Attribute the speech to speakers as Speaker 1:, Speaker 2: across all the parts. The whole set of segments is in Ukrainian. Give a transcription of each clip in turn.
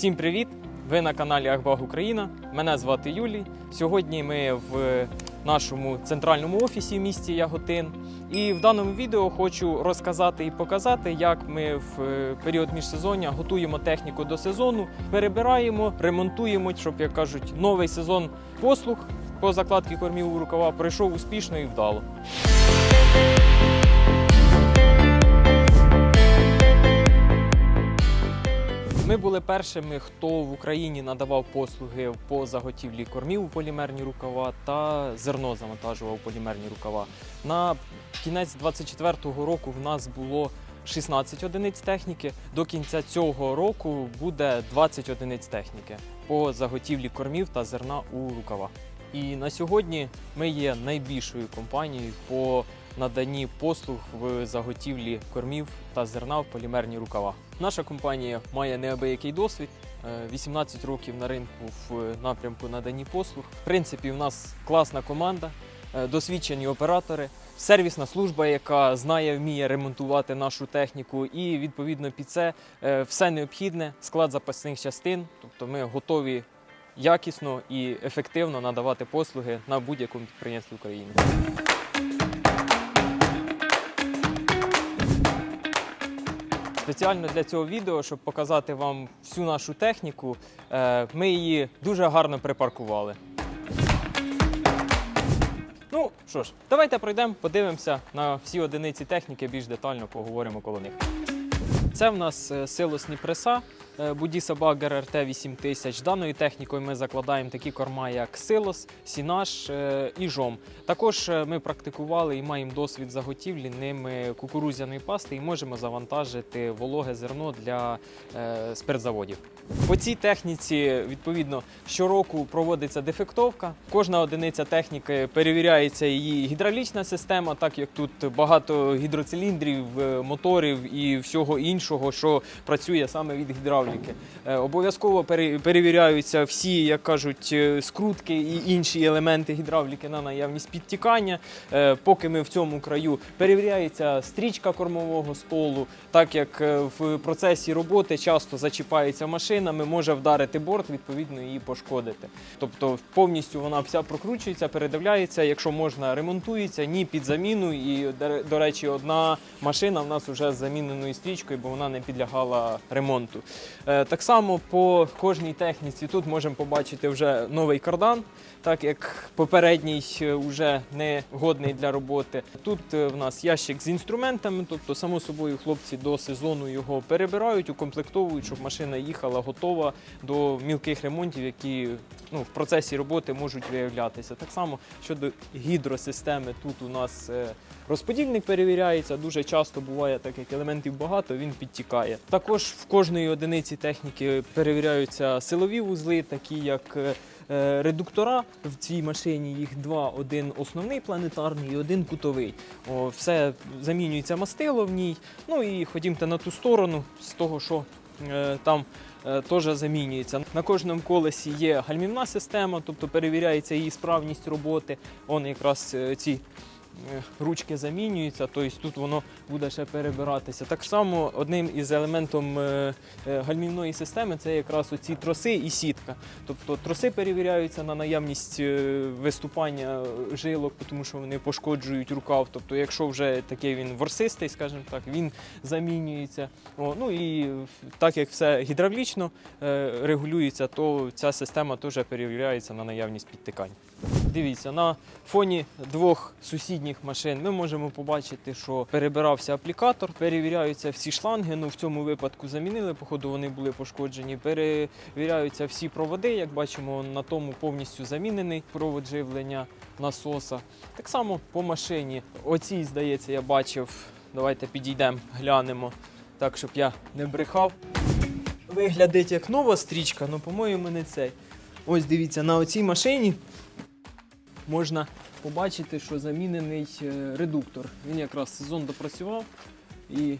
Speaker 1: Всім привіт! Ви на каналі Ахбаг Україна. Мене звати Юлій. Сьогодні ми в нашому центральному офісі в місті Яготин. І в даному відео хочу розказати і показати, як ми в е, період міжсезоння готуємо техніку до сезону, перебираємо, ремонтуємо, щоб як кажуть, новий сезон послуг по закладці кормів у рукава пройшов успішно і вдало. Ми були першими, хто в Україні надавав послуги по заготівлі кормів у полімерні рукава та зерно завантажував у полімерні рукава. На кінець 24-го року в нас було 16 одиниць техніки. До кінця цього року буде 20 одиниць техніки по заготівлі кормів та зерна у рукава. І на сьогодні ми є найбільшою компанією по наданні послуг в заготівлі кормів та зерна в полімерні рукава. Наша компанія має неабиякий досвід. е, 18 років на ринку в напрямку наданні послуг. В принципі, в нас класна команда, е, досвідчені оператори, сервісна служба, яка знає, вміє ремонтувати нашу техніку, і відповідно під це е, все необхідне, склад запасних частин. Тобто ми готові якісно і ефективно надавати послуги на будь-якому підприємстві України. Спеціально для цього відео, щоб показати вам всю нашу техніку, е, ми її дуже гарно припаркували. Ну що ж, давайте пройдемо, подивимося на всі одиниці техніки, більш детально поговоримо коло них. Це в нас е, силосні преса е, Budisa Bagger RT 8000. Даною технікою ми закладаємо такі корма, як силос, сінаш е, і жом. Також е, ми практикували і маємо досвід заготівлі ними кукурудзяної пасти і можемо завантажити вологе зерно для спиртзаводів. По цій техніці, відповідно, щороку проводиться дефектовка. Кожна одиниця техніки перевіряється її гідравлічна система, так як тут багато гідроциліндрів, моторів і всього іншого, що працює саме від гідравліки. Е, Обов'язково пере- перевіряються всі, як кажуть, е, скрутки і інші елементи гідравліки на наявність підтікання. Е, Поки ми в цьому краю перевіряється стрічка кормового столу, так як в процесі роботи часто зачіпається машинами, може вдарити борт, відповідно її пошкодити. Тобто повністю вона вся прокручується, передивляється, якщо можна, ремонтується, ні під заміну. І до речі, одна машина в нас вже з заміненою стрічкою, бо вона не підлягала ремонту. Е, Так само по кожній техніці тут можемо побачити вже новий кардан, так як попередній е, вже не годний для роботи. Тут е, в нас ящик з інструментами, тобто, само собою, хлопці до сезону його перебирають, укомплектовують, щоб машина їхала готова до мілких ремонтів, які ну, в процесі роботи можуть виявлятися. Так само щодо гідросистеми, тут у нас е, розподільник перевіряється. Дуже часто буває, так як елементів багато, він підтікає. Також в кожної одиниці техніки перевіряються силові вузли, такі як е, е, редуктора. В цій машині їх два: один основний планетарний і один кутовий. О, все замінюється мастило в ній. Ну і ходімте на ту сторону з того, що е, там. е, Теж замінюється. На кожному колесі є гальмівна система, тобто перевіряється її справність роботи. Он якраз ці ручки замінюються, тобто тут воно буде ще перебиратися. Так само одним із елементів е, е, гальмівної системи це якраз оці троси і сітка. Тобто троси перевіряються на наявність е, виступання жилок, тому що вони пошкоджують рукав. Тобто, якщо вже такий він ворсистий, скажімо так, він замінюється. О, ну і так як все гідравлічно е, регулюється, то ця система теж перевіряється на наявність підтикань. Дивіться, на фоні двох сусідніх машин ми можемо побачити, що перебирався аплікатор, перевіряються всі шланги. Ну в цьому випадку замінили, походу вони були пошкоджені. Перевіряються всі проводи. Як бачимо, на тому повністю замінений провод живлення насоса. Так само по машині. Оцій, здається, я бачив. Давайте підійдемо, глянемо, так щоб я не брехав. Виглядить як нова стрічка, але, по-моєму, не цей. Ось дивіться, на оцій машині можна побачити, що замінений е, редуктор. Він якраз сезон допрацював і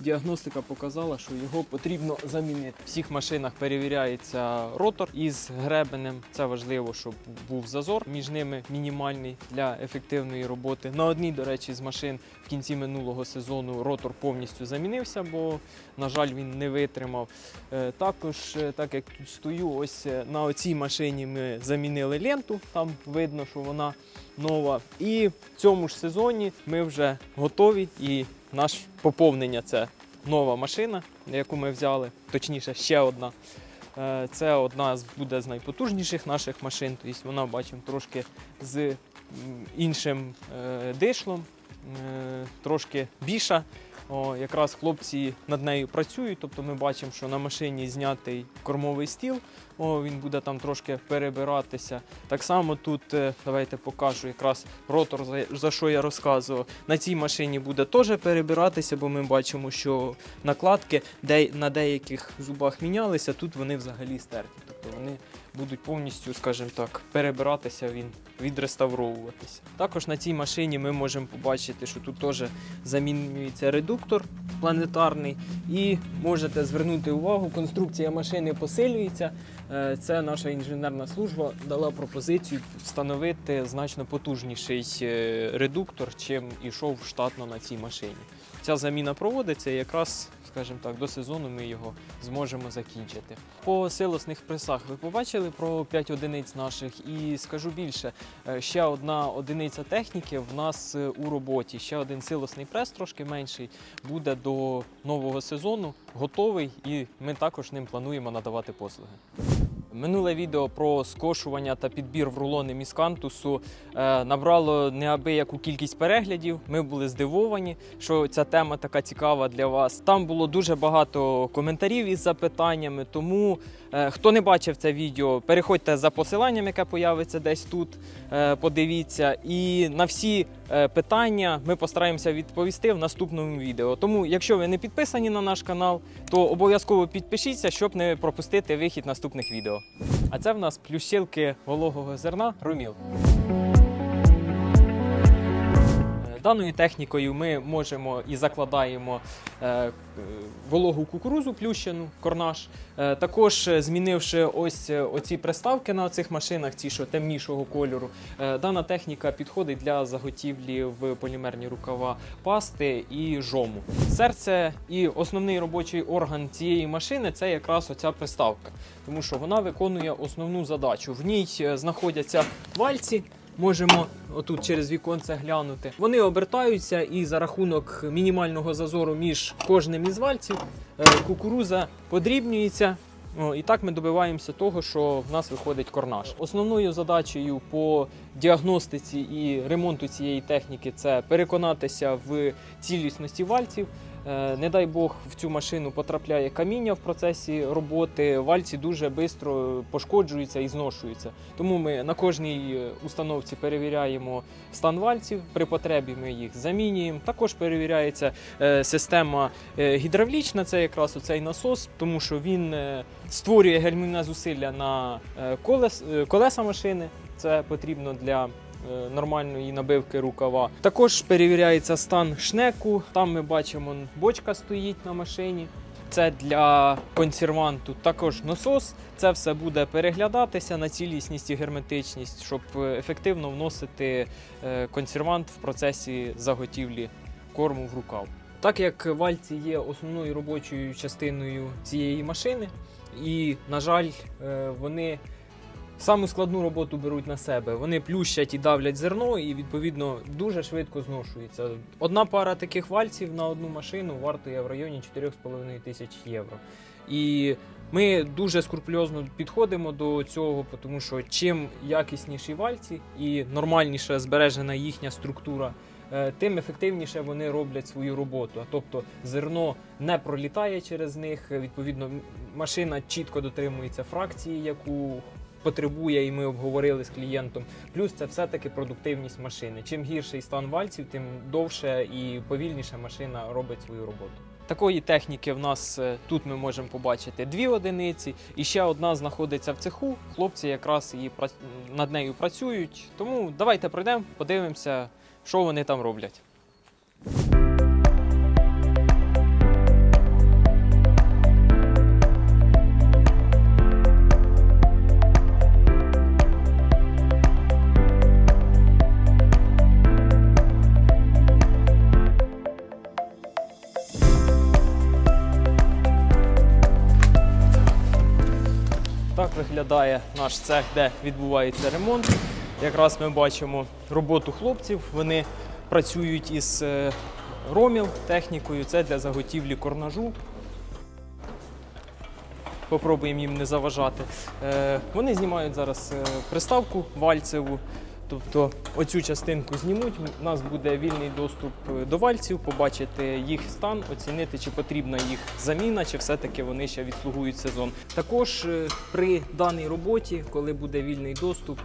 Speaker 1: діагностика показала, що його потрібно замінити. В всіх машинах перевіряється ротор із гребенем. Це важливо, щоб був зазор між ними мінімальний для ефективної роботи. На одній, до речі, з машин в кінці минулого сезону ротор повністю замінився, бо, на жаль, він не витримав. Е, Також, е, так як тут стою, ось е, на оцій машині ми замінили ленту. Там видно, що вона нова. І в цьому ж сезоні ми вже готові. І наш поповнення це нова машина, яку ми взяли, точніше, ще одна. Е, Це одна буде з найпотужніших наших машин. Тобто вона бачимо трошки з іншим е, дишлом, трошки більша. О, якраз хлопці над нею працюють. Тобто ми бачимо, що на машині знятий кормовий стіл. О, він буде там трошки перебиратися. Так само тут е, давайте покажу якраз ротор, за що я розказував. На цій машині буде теж перебиратися, бо ми бачимо, що накладки де, на деяких зубах мінялися, тут вони взагалі стерті. Тобто вони будуть повністю, скажімо так, перебиратися, він відреставровуватися. Також на цій машині ми можемо побачити, що тут теж замінюється редуктор планетарний, і можете звернути увагу, конструкція машини посилюється. Е, Це наша інженерна служба дала пропозицію встановити значно потужніший е, редуктор, чим ішов штатно на цій машині. Ця заміна проводиться і якраз, скажімо так, до сезону ми його зможемо закінчити. По силосних пресах ви побачили про 5 одиниць наших, і скажу більше, е, ще одна одиниця техніки в нас у роботі. Ще один силосний прес, трошки менший, буде до нового сезону готовий, і ми також ним плануємо надавати послуги. Минуле відео про скошування та підбір в рулони міскантусу е, набрало неабияку кількість переглядів. Ми були здивовані, що ця тема така цікава для вас. Там було дуже багато коментарів із запитаннями. Тому е, хто не бачив це відео, переходьте за посиланням, яке появиться десь тут. е, подивіться, і на всі питання ми постараємося відповісти в наступному відео. Тому, якщо ви не підписані на наш канал, то обов'язково підпишіться, щоб не пропустити вихід наступних відео. А це в нас плющилки вологого зерна Руміл. Даною технікою ми можемо і закладаємо е, вологу кукурузу плющену, корнаш. Е, також е, змінивши ось оці приставки на цих машинах, ці що темнішого кольору, дана техніка підходить для заготівлі в полімерні рукава пасти і жому. Серце і основний робочий орган цієї машини це якраз оця приставка, тому що вона виконує основну задачу. В ній знаходяться вальці. Можемо отут через віконце глянути. Вони обертаються і за рахунок мінімального зазору між кожним із вальців е, кукуруза подрібнюється. І так ми добиваємося того, що в нас виходить корнаж. Основною задачею по діагностиці і ремонту цієї техніки це переконатися в цілісності вальців. Е, Не дай Бог в цю машину потрапляє каміння в процесі роботи. Вальці дуже швидко пошкоджуються і зношуються. Тому ми на кожній е, установці перевіряємо стан вальців. При потребі ми їх замінюємо. Також перевіряється е, система гідравлічна, це якраз оцей насос, тому що він створює гальмівне зусилля на колес, колеса машини. Це потрібно для нормальної набивки рукава. Також перевіряється стан шнеку. Там ми бачимо, бочка стоїть на машині. Це для консерванту. Також насос. Це все буде переглядатися на цілісність і герметичність, щоб е, ефективно вносити е, консервант в процесі заготівлі корму в рукав. Так як вальці є основною робочою частиною цієї машини, і, на жаль, е, вони саму складну роботу беруть на себе. Вони плющать і давлять зерно, і відповідно дуже швидко зношується. Одна пара таких вальців на одну машину вартує в районі 4,5 тисяч євро. І ми дуже скрупульозно підходимо до цього, тому що чим якісніші вальці і нормальніше збережена їхня структура, е, тим ефективніше вони роблять свою роботу. Тобто зерно не пролітає через них. Відповідно, машина чітко дотримується фракції, яку потребує, і ми обговорили з клієнтом. Плюс це все-таки продуктивність машини. Чим гірший стан вальців, тим довше і повільніше машина робить свою роботу. Такої техніки в нас е, тут ми можемо побачити дві одиниці, і ще одна знаходиться в цеху. Хлопці якраз її над нею працюють. Тому давайте пройдемо, подивимося, що вони там роблять. Виглядає наш цех, де відбувається ремонт. Якраз ми бачимо роботу хлопців. Вони працюють із ромів, технікою. Це для заготівлі корнажу. Попробуємо їм не заважати. Е, вони знімають зараз е, приставку вальцеву. Тобто оцю частинку знімуть, у нас буде вільний доступ е, до вальців, побачити їх стан, оцінити, чи потрібна їх заміна, чи все-таки вони ще відслугують сезон. Також е, при даній роботі, коли буде вільний доступ,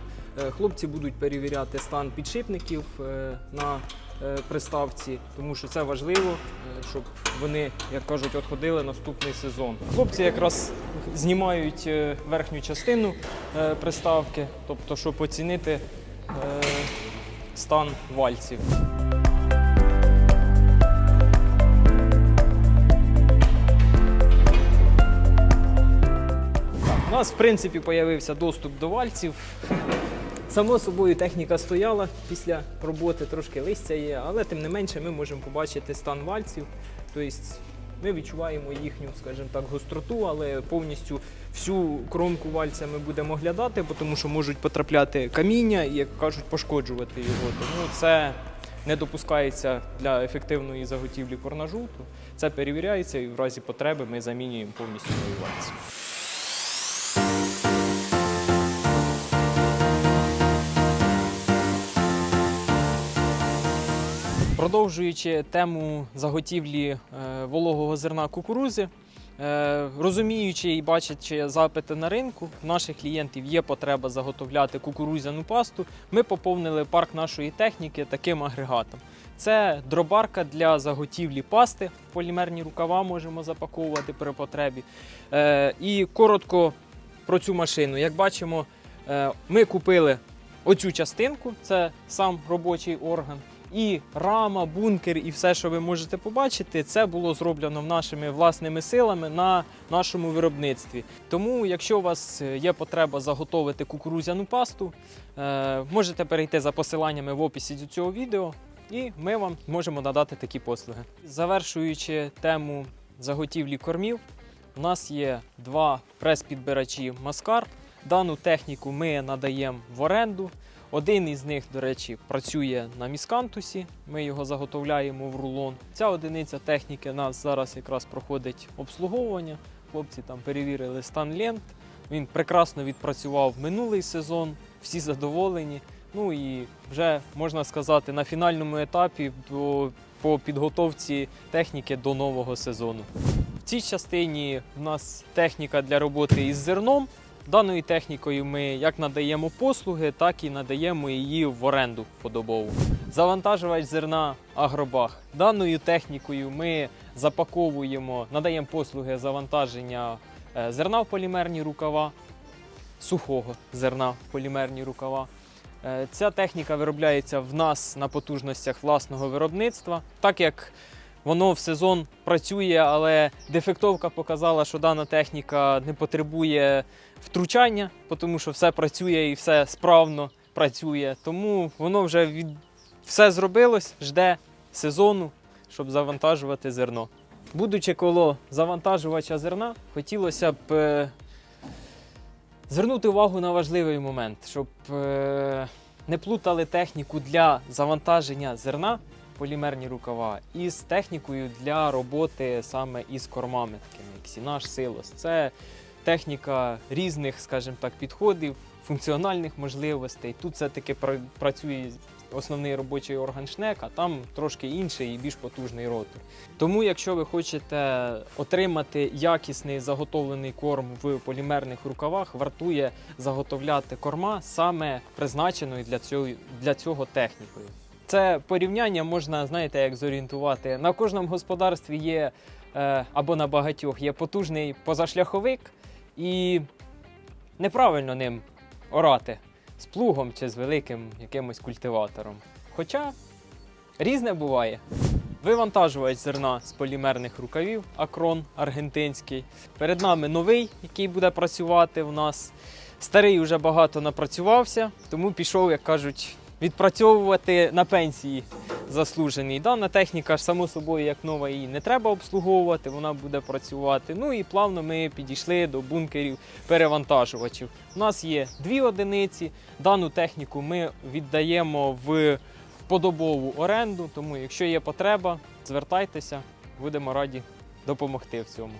Speaker 1: е, хлопці будуть перевіряти стан підшипників на приставці, тому що це важливо, щоб вони, як кажуть, отходили наступний сезон. Хлопці якраз знімають верхню частину приставки, тобто, щоб оцінити стан вальців. У нас, в принципі, з'явився доступ до вальців. Само собою техніка стояла після роботи, трошки листя є, але тим не менше ми можемо побачити стан вальців. Тобто ми відчуваємо їхню, скажімо так, гостроту, але повністю всю кромку вальця ми будемо оглядати, тому що можуть потрапляти каміння і, як кажуть, пошкоджувати його. Тому це не допускається для ефективної заготівлі корнажуту. Це перевіряється і в разі потреби ми замінюємо повністю нові вальці. Продовжуючи тему заготівлі е, вологого зерна кукурузи, е, розуміючи і бачачи запити на ринку, в наших клієнтів є потреба заготовляти кукурузяну пасту. Ми поповнили парк нашої техніки таким агрегатом. Це дробарка для заготівлі пасти, полімерні рукава можемо запаковувати при потребі. Е, І коротко про цю машину. Як бачимо, ми купили оцю частинку, це сам робочий орган. І рама, бункер, і все, що ви можете побачити, це було зроблено нашими власними силами на нашому виробництві. Тому, якщо у вас є потреба заготовити кукурузяну пасту, е, можете перейти за посиланнями в описі до цього відео, і ми вам можемо надати такі послуги. Завершуючи тему заготівлі кормів, у нас є два прес-підбирачі Маскар. Дану техніку ми надаємо в оренду. Один із них, до речі, працює на міскантусі. Ми його заготовляємо в рулон. Ця одиниця техніки нас зараз якраз проходить обслуговування. Хлопці там перевірили стан лент. Він прекрасно відпрацював минулий сезон, всі задоволені. Ну і вже можна сказати, на фінальному етапі до, по підготовці техніки до нового сезону. В цій частині в нас техніка для роботи із зерном. Даною технікою ми як надаємо послуги, так і надаємо її в оренду подобову. Завантажувач зерна Агробах. Даною технікою ми запаковуємо, надаємо послуги завантаження е, зерна в полімерні рукава, сухого зерна в полімерні рукава. Е, Ця техніка виробляється в нас на потужностях власного виробництва, так як Воно в сезон працює, але дефектовка показала, що дана техніка не потребує втручання, тому що все працює і все справно працює. Тому воно вже від... все зробилось, жде сезону, щоб завантажувати зерно. Будучи коло завантажувача зерна, хотілося б е... звернути увагу на важливий момент, щоб е... не плутали техніку для завантаження зерна полімерні рукава із технікою для роботи саме із кормами, такими як сінаш, силос. Це техніка різних, скажімо так, підходів, функціональних можливостей. Тут все-таки працює основний робочий орган шнек, а там трошки інший і більш потужний ротор. Тому, якщо ви хочете отримати якісний заготовлений корм в полімерних рукавах, вартує заготовляти корма саме призначеною для цього, для цього технікою. Це порівняння можна, знаєте, як зорієнтувати. На кожному господарстві є е, або на багатьох є потужний позашляховик, і неправильно ним орати з плугом чи з великим якимось культиватором. Хоча різне буває. Вивантажувач зерна з полімерних рукавів, акрон аргентинський. Перед нами новий, який буде працювати в нас. Старий вже багато напрацювався, тому пішов, як кажуть, відпрацьовувати на пенсії заслуженій. Дана техніка ж само собою, як нова, її не треба обслуговувати, вона буде працювати. Ну і плавно ми підійшли до бункерів перевантажувачів. У нас є дві одиниці. Дану техніку ми віддаємо в подобову оренду, тому якщо є потреба, звертайтеся, будемо раді допомогти в цьому.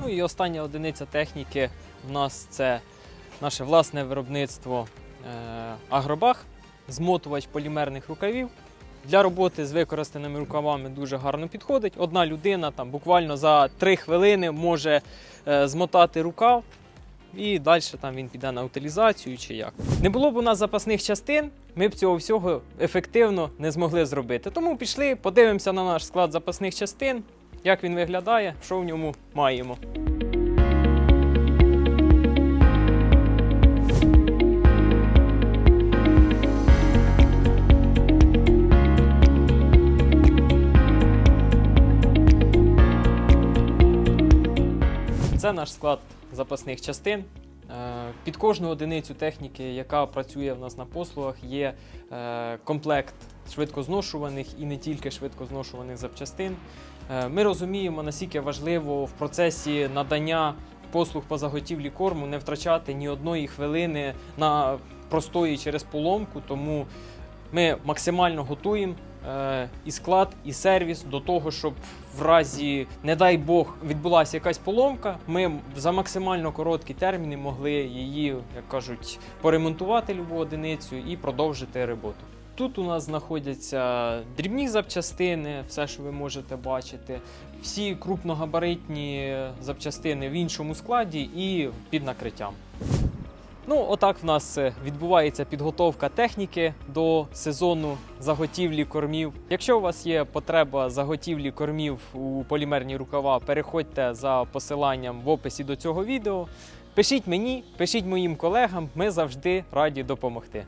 Speaker 1: Ну і остання одиниця техніки в нас це наше власне виробництво е, Агробах, змотувач полімерних рукавів. Для роботи з використаними рукавами дуже гарно підходить. Одна людина там буквально за 3 хвилини може е, змотати рукав, і далі там він піде на утилізацію чи як. Не було б у нас запасних частин, ми б цього всього ефективно не змогли зробити. Тому пішли, подивимося на наш склад запасних частин, як він виглядає, що в ньому маємо. Це наш склад запасних частин. Е, Під кожну одиницю техніки, яка працює в нас на послугах, є е, комплект швидкозношуваних і не тільки швидкозношуваних запчастин. Е, Ми розуміємо, наскільки важливо в процесі надання послуг по заготівлі корму не втрачати ні одної хвилини на простої через поломку, тому ми максимально готуємо і склад, і сервіс до того, щоб в разі, не дай Бог, відбулася якась поломка, ми за максимально короткі терміни могли її, як кажуть, поремонтувати любу одиницю і продовжити роботу. Тут у нас знаходяться дрібні запчастини, все, що ви можете бачити, всі крупногабаритні запчастини в іншому складі і під накриттям. Ну, отак в нас е, відбувається підготовка техніки до сезону заготівлі кормів. Якщо у вас є потреба заготівлі кормів у полімерні рукава, переходьте за посиланням в описі до цього відео. Пишіть мені, пишіть моїм колегам, ми завжди раді допомогти.